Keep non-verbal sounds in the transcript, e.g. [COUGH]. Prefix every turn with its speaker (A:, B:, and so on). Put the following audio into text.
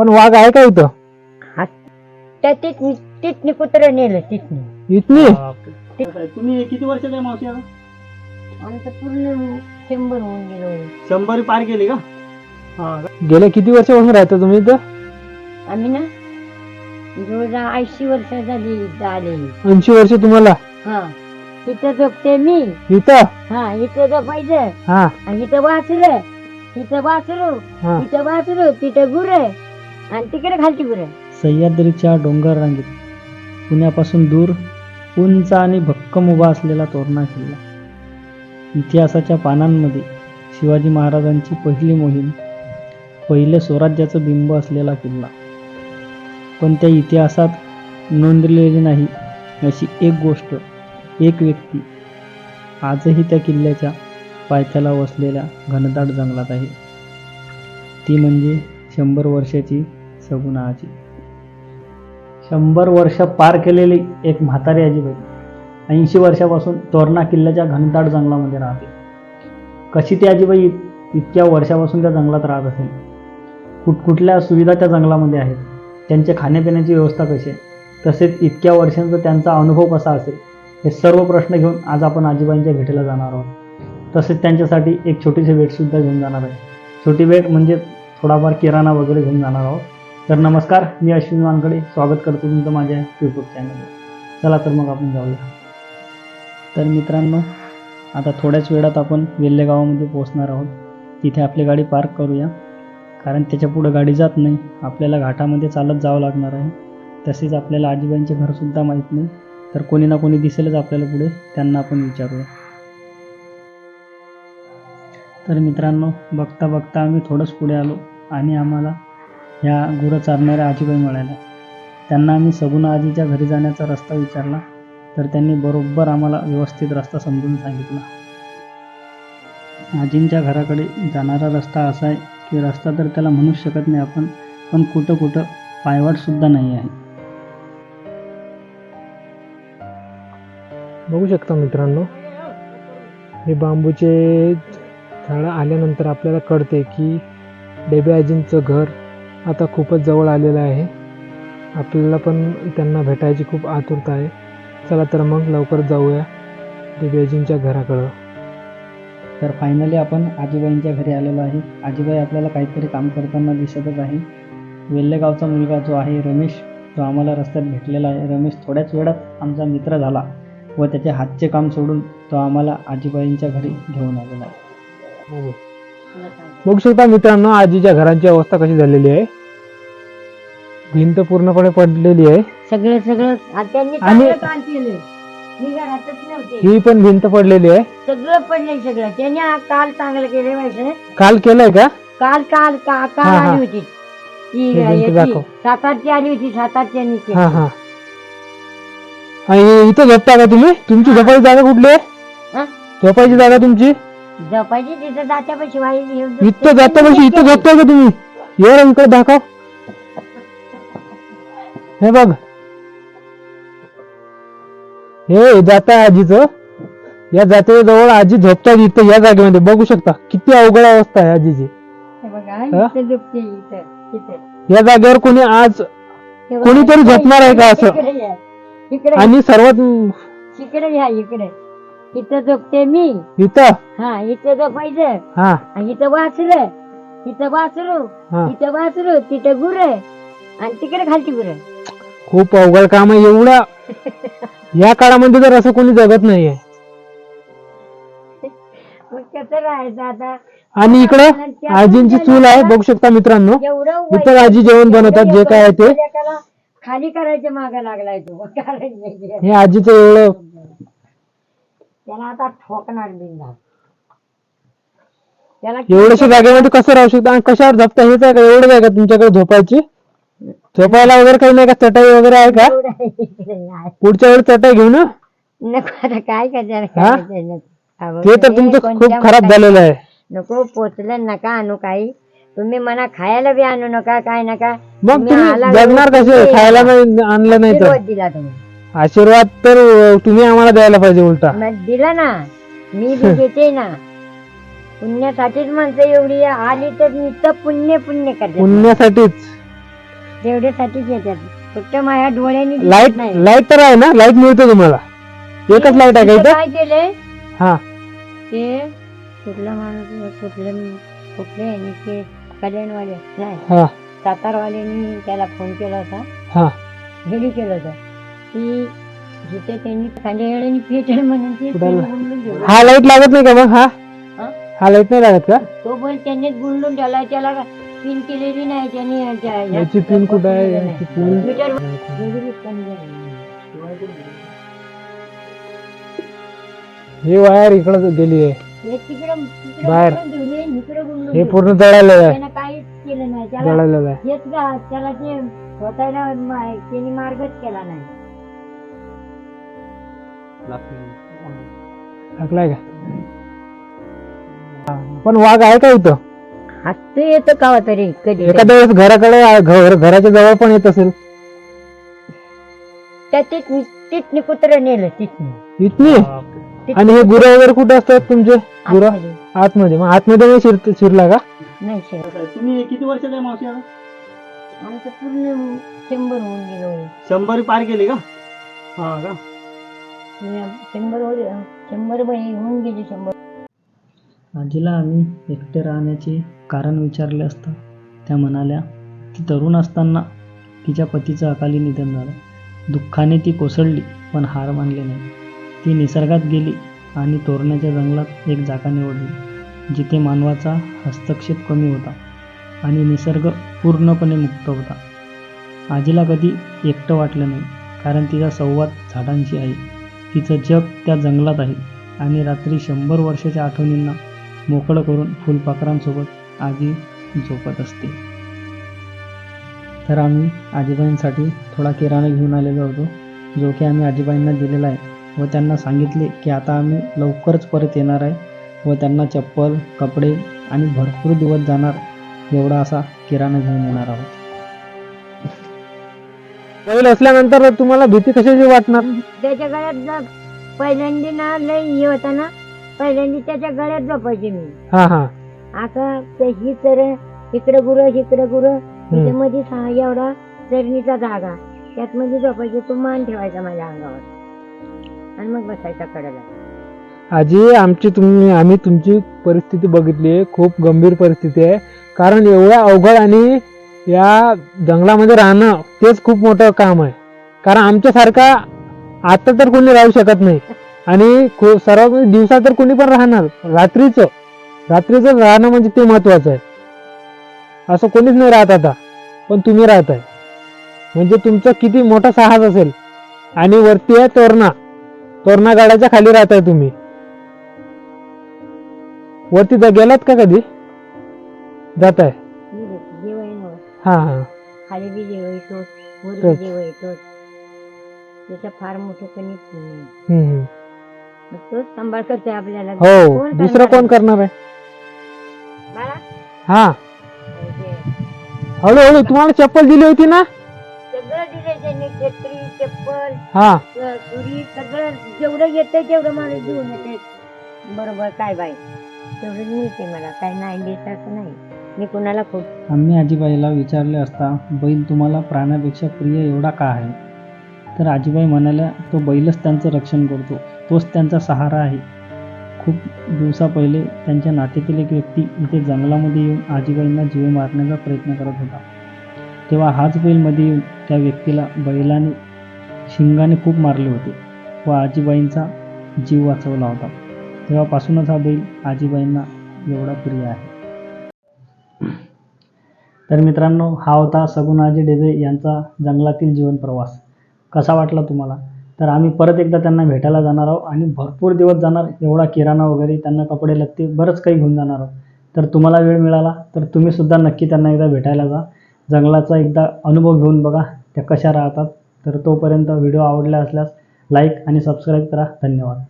A: पण वाघ आहे का इथं?
B: त्या तिथनी तिथनी कुत्र नेलं तिथनी.
A: इथनी?
C: तुम्ही किती वर्षाचा आहे मावशी आता?
B: आमचं पूर्ण शंभर होऊन गेलो
C: शंभर पार केली का? हा. का?
A: गेल्या किती वर्षापासून राहता तुम्ही इथं?
B: आम्ही ना जवळजवळ ऐंशी वर्ष झाली इथं आले
A: ऐंशी वर्ष तुम्हाला?
B: हा. इथं झोपते मी.
A: इथं?
B: हा इथं झोपायचं.
A: हा.
B: आणि इथं वाचलं इथं वाचलो
A: हा.
B: इथं वाचलो तिथं गुर. आणि तिकडे खालची पुरे
C: सह्याद्रीच्या डोंगर रांगेत पुण्यापासून दूर उंच आणि भक्कम उभा असलेला तोरणा किल्ला. इतिहासाच्या पानांमध्ये शिवाजी महाराजांची पहिली मोहीम पहिले स्वराज्याचं बिंब असलेला किल्ला. पण त्या इतिहासात नोंदलेली नाही अशी एक गोष्ट एक व्यक्ती आजही त्या किल्ल्याच्या पायथ्याला वसलेल्या घनदाट जंगलात आहे. ती म्हणजे शंभर वर्षाची सगुणाची शंभर वर्ष पार केलेली एक म्हातारी आजीबाई. ऐंशी वर्षापासून तोरणा किल्ल्याच्या घनदाट जंगलामध्ये राहते. कशी ती आजीबाई इतक्या वर्षापासून त्या जंगलात राहत असेल? कुठकुठल्या सुविधा त्या जंगलामध्ये आहेत? त्यांच्या खाण्यापिण्याची व्यवस्था कशी आहे? तसेच इतक्या वर्षांचा त्यांचा अनुभव कसा असेल? हे सर्व प्रश्न घेऊन आज आपण आजीबाईंच्या भेटीला जाणार आहोत. तसेच त्यांच्यासाठी एक छोटीशी भेटसुद्धा घेऊन जाणार आहे. छोटी भेट म्हणजे थोडाफार किराणा वगैरे घेऊन जाणार आहोत. तर नमस्कार मी अश्विन वानकडे स्वागत करतो तुमचं माझ्या यूट्यूब चॅनलवर चला तर मग आपण जाऊया. तर मित्रांनो आता थोड्याच वेळात आपण वेल्हे गावामध्ये पोहोचणार आहोत. तिथे आपली गाडी पार्क करूया. कारण त्याच्या पुढं गाडी जात नाही. आपल्याला घाटामध्ये चालत जावं लागणार आहे. तसेच आपल्याला आजीबाईंचे घरसुद्धा माहीत नाही. तर कोणी ना कोणी दिसेलच आपल्याला पुढे. त्यांना आपण विचारूया. तर मित्रांनो बघता बघता आम्ही थोडंच पुढे आलो आणि आम्हाला ह्या गुरं चारणाऱ्या आजीबाई मिळाल्या त्यांना आम्ही सगुणा आजीच्या घरी जाण्याचा रस्ता विचारला तर त्यांनी बरोबर आम्हाला व्यवस्थित रस्ता समजून सांगितला. आजींच्या घराकडे जाणारा रस्ता असा आहे की रस्ता तर त्याला म्हणूच शकत नाही आपण पण कुठं कुठं पायवाटसुद्धा नाही आहे.
A: बघू शकता मित्रांनो हे बांबूचे झाडं आल्यानंतर आपल्याला कळते की डेबे आजींचं घर आता खूपच जवळ आलेलं आहे. आपल्याला पण त्यांना भेटायची खूप आतुरता आहे. चला तर मग लवकर जाऊया डेबे आजींच्या घराकडं.
C: तर फायनली आपण आजीबाईंच्या घरी आलेलो आहे. आजीबाई आपल्याला काहीतरी काम करताना दिसतच आहे. वेल्हे गावचा मुलगा जो आहे रमेश तो आम्हाला रस्त्यात भेटलेला आहे. रमेश थोड्याच वेळात आमचा मित्र झाला व त्याचे हातचे काम सोडून तो आम्हाला आजीबाईंच्या घरी घेऊन आलेला आहे.
A: बघू शकता मित्रांनो आजीच्या घरांची अवस्था कशी झालेली आहे? भिंत पूर्णपणे पडलेली आहे.
B: सगळं सगळं आ- त्यांनी
A: आणि-
B: चांगलं काम केलं. मी घरातच नव्हते.
A: ही पण भिंत पडलेली आहे.
B: सगळं पडलंय सगळं. त्यांनी काल चांगलं केलं माहिती
A: काल केलंय का?
B: काल काल का- काल
A: हा, हा.
B: आली होती. ती
A: हे भिंत
B: याची,
A: दाखव.
B: सातारची आली होती.
A: हा हा. आणि इथं झोपता का तुम्ही? तुमची झोपायची जागा कुठली आहे?
B: हा?
A: झोपायची जागा तुमची?
B: तिथं
A: इथं जाता म्हणजे इथं झोपताय का तुम्ही? ये रे इकडे दाखव. हे बघ. हे जाता आजीचं. या जातेच्या जवळ आजी झोपतात इथं या जागेमध्ये? बघू शकता. किती अवघड अवस्था आहे आजीची.
B: हे झोपते
A: या जागेवर कोणी आज कोणीतरी झोपणार आहे का असं?
B: इकडे या. इकडे
A: आणि सर्वात
B: इकडे या इकडे. इथं झोपते मी.
A: इथं?
B: हा इथं झोपायचं.
A: हा.
B: आणि इथं वाचलं इथं वाचलो
A: हा.
B: इथं वाचलो तिथं गुर. आणि तिकडे खालची गुर.
A: खूप अवघड काम आहे एवढा. [LAUGHS] या काळामध्ये तर असं कोणी जगत नाहीये. [LAUGHS]
B: मग कसं राहायचं आता?
A: आणि इकडं आजींची चूल आहे बघू शकता मित्रांनो.
B: एवढं
A: इथं आजी जेवण बनवतात जे काय आहे ते.
B: लेकाला खाली करायच्या मागे लागलाय तो. करायचं नाही.
A: हे आजीचं एवढं
B: त्याला आता ठोकणार बिंदा त्याला
A: एवढ्याशा जागेमध्ये कसं राहू शकतं? आणि कशावर झोपता हेच आहे का एवढं आहे का तुमच्याकडे झोपायची? झोपायला वगैरे काही नाही का? चटाई वगैरे आहे का. पुढच्या वेळी चटाई घेऊ ना
B: नको आता काय
A: हा?
B: अहो,
A: ते तर तुमचं
B: कोणत्या
A: खूप खराब झालेलं आहे.
B: नको पोचलं नका आणू काही. तुम्ही म्हणा खायला बी आणू नका काय नका.
A: मग
B: तुम्ही आला
A: जगणार कसे. खायला नाही आणलं नाही तर.
B: दिला तुम्ही?
A: आशीर्वाद तर अं, तुम्ही आम्हाला द्यायला पाहिजे उलटा.
B: मग दिला ना. मी बी [LAUGHS] देते ना. पुण्यासाठीच म्हणते एवढी आली तर नुसतं पुण्य पुण्य करते
A: पुण्यासाठीच.
B: तेवढ्यासाठीच येतात. फक्त माझ्या डोळ्यांनी दिसत
A: लाइट
B: नाही.
A: लाइट तर आहे ना? लाइट मिळते तुम्हाला. एकच लाइट आहे का
B: तिथं
A: इथं
B: काय केले
A: हा.
B: ते कुठला माणूस कुठले कुठले आणि ते कल्याणवाले नाही
A: हा.
B: सातारवाल्यांनी त्याला फोन केला होता.
A: हा.
B: घरी केलं होतं. की जिथे त्यांनी पेटेल म्हणून ते
A: कुठाला?
B: गुंडून ठेवलं.
A: हा लाइट लागत नाही का मग हा
B: हा?
A: हा लाइट नाही लागत का
B: तो पण त्यांनीच गुंडून ठेवला त्याला पिन केलेली नाही त्यांनी याच्या-
A: याची पिन कुठं आहे याची. पिन
B: मीटर झाली.
A: हे वायर इकडं गेली आहे
B: हे तिकडं तिकडं
A: बाहेर.
B: गुंडून ठेवली, इकडं गुंडून
A: हे
B: ठेवली.
A: पूर्ण जळालेलं आहे
B: त्यानं काहीच केलं नाही त्याला
A: जळालेलं आहे
B: हेच का त्याला ते स्वतःला मा- त्यांनी मार्गच केला नाही
A: टाकलाय का? पण वाघ आहे का इथं?
B: हसतो येतो का तरी कधी
A: एखाद्या वेळेस घराकडे आ- घर घराच्या जवळ पण येत असेल.
B: त्या तिथनी तिथनी कुत्र नेलं तिथनी.
A: इथली आणि हे गुरं वगैरे कुठे असतात तुमचे? गुरं?
B: आतमध्ये.
A: आतमध्ये मग आतमध्ये नाही शिर शिरला का?
B: नाही शेर
C: तुम्ही किती वर्षाचा आहे मावशी आता?
B: आमचं पूर्ण शंभर होऊन गेलो
C: शंभर पार केली का? हा का?
B: शंभर शंभर होऊन गेली शंभर
C: आजीला आम्ही एकटे राहण्याचे कारण विचारले असता त्या म्हणाल्या ती तरुण असताना तिच्या पतीचं अकाली निधन झालं. दुःखाने ती कोसळली पण हार मानली नाही. ती निसर्गात गेली आणि तोरण्याच्या जंगलात एक जागा निवडली जिथे मानवाचा हस्तक्षेप कमी होता आणि निसर्ग पूर्णपणे मुक्त होता. आजीला कधी एकटं वाटलं नाही कारण तिचा संवाद झाडांशी आहे. तिचं जग त्या जंगलात आहे. आणि रात्री शंभर वर्षाच्या आठवणींना मोकळं करून फुलपाखरांसोबत आजी झोपत असते. तर आम्ही आजीबाईंसाठी थोडा किराणा घेऊन आलेलो होतो. जो की आम्ही आजीबाईंना दिलेला आहे व त्यांना सांगितले की आता आम्ही लवकरच परत येणार आहे व त्यांना चप्पल कपडे आणि भरपूर दिवस जाणार एवढा असा किराणा घेऊन येणार आहोत.
A: बैल असल्यानंतर तुम्हाला भीती कशाची वाटणार?
B: त्याच्या गळ्यात जप पहिल्यांदा ना लय हे होता ना पहिल्यांदा त्याच्या गळ्यात झोपायचे मी.
A: हा हा.
B: आता ते ही तर इकडे गुरं इकडे गुरं तिथे मध्ये सा- एवढा चरणीचा जागा त्यात मध्ये झोपायचे तो मान ठेवायचा माझ्या अंगावर. आणि मग बसायचा कडेला.
A: आजी आमची तुम्ही आम्ही तुमची परिस्थिती बघितली आहे. खूप गंभीर परिस्थिती आहे. कारण एवढ्या अवघड आणि या जंगलामध्ये राहणं तेच खूप मोठं काम आहे. कारण आमच्यासारखा आता तर कोणी राहू शकत नाही. आणि सर्व सर्वात दिवसा तर कोणी पण राहणार. रात्रीचं रात्रीचं राहणं म्हणजे ते महत्वाचं आहे. असं कोणीच नाही राहत आता. पण तुम्ही राहताय. म्हणजे तुमचं किती मोठा साहस असेल. आणि वरती आहे तोरणा. तोरणा गाड्याच्या खाली राहताय तुम्ही. वरती तर गेलात का कधी? जात आहे हा हा.
B: खाली बी जेव्हा येतो वर बी येतो त्याचा फार मोठं.
A: हम्म, हम्म.
B: मग तोच सांभाळ करतोय आपल्याला.
A: हो
B: कोण
A: दुसरं कोण करणार आहे?
B: बाळा,
A: हा. हळूहळू तुम्हाला चप्पल दिली होती ना?
B: सगळं त्यांनी छत्री चप्पल
A: हा.
B: स- सुरी सगळं जेवढं येतंय तेवढं माणूस घेऊन येते बरोबर काय बाई? तेवढं मिळते मला. काय नाही देत असं नाही. मी कुणाला खूप
C: आम्ही आजीबाईला विचारले असता बैल तुम्हाला प्राण्यापेक्षा प्रिय एवढा का आहे? तर आजीबाई म्हणाल्या तो बैलच त्यांचं रक्षण करतो. तोच त्यांचा सहारा आहे. खूप दिवसा पहिले त्यांच्या नात्यातील एक व्यक्ती इथे जंगलामध्ये येऊन आजीबाईंना जीव मारण्याचा प्रयत्न करत होता. तेव्हा हाच बैलमध्ये येऊन त्या व्यक्तीला बैलाने शिंगाने खूप मारले होते व आजीबाईंचा जीव वाचवला होता. तेव्हापासूनच हा बैल आजीबाईंना एवढा प्रिय आहे. तर मित्रांनो हा होता सगुणाजी डेबे यांचा जंगलातील जीवन प्रवास. कसा वाटला तुम्हाला? तर आम्ही परत एकदा त्यांना भेटायला जाणार आहोत आणि भरपूर दिवस जाणार एवढा किराणा वगैरे त्यांना कपडे लत्ते बरंच काही घेऊन जाणार आहोत. तर तुम्हाला वेळ मिळाला तर तुम्ही सुद्धा नक्की त्यांना एकदा भेटायला जा. जंगलाचा एकदा अनुभव घेऊन बघा त्या कशा राहतात. तर तोपर्यंत व्हिडिओ आवडला असल्यास लाईक आणि सबस्क्राईब करा. धन्यवाद.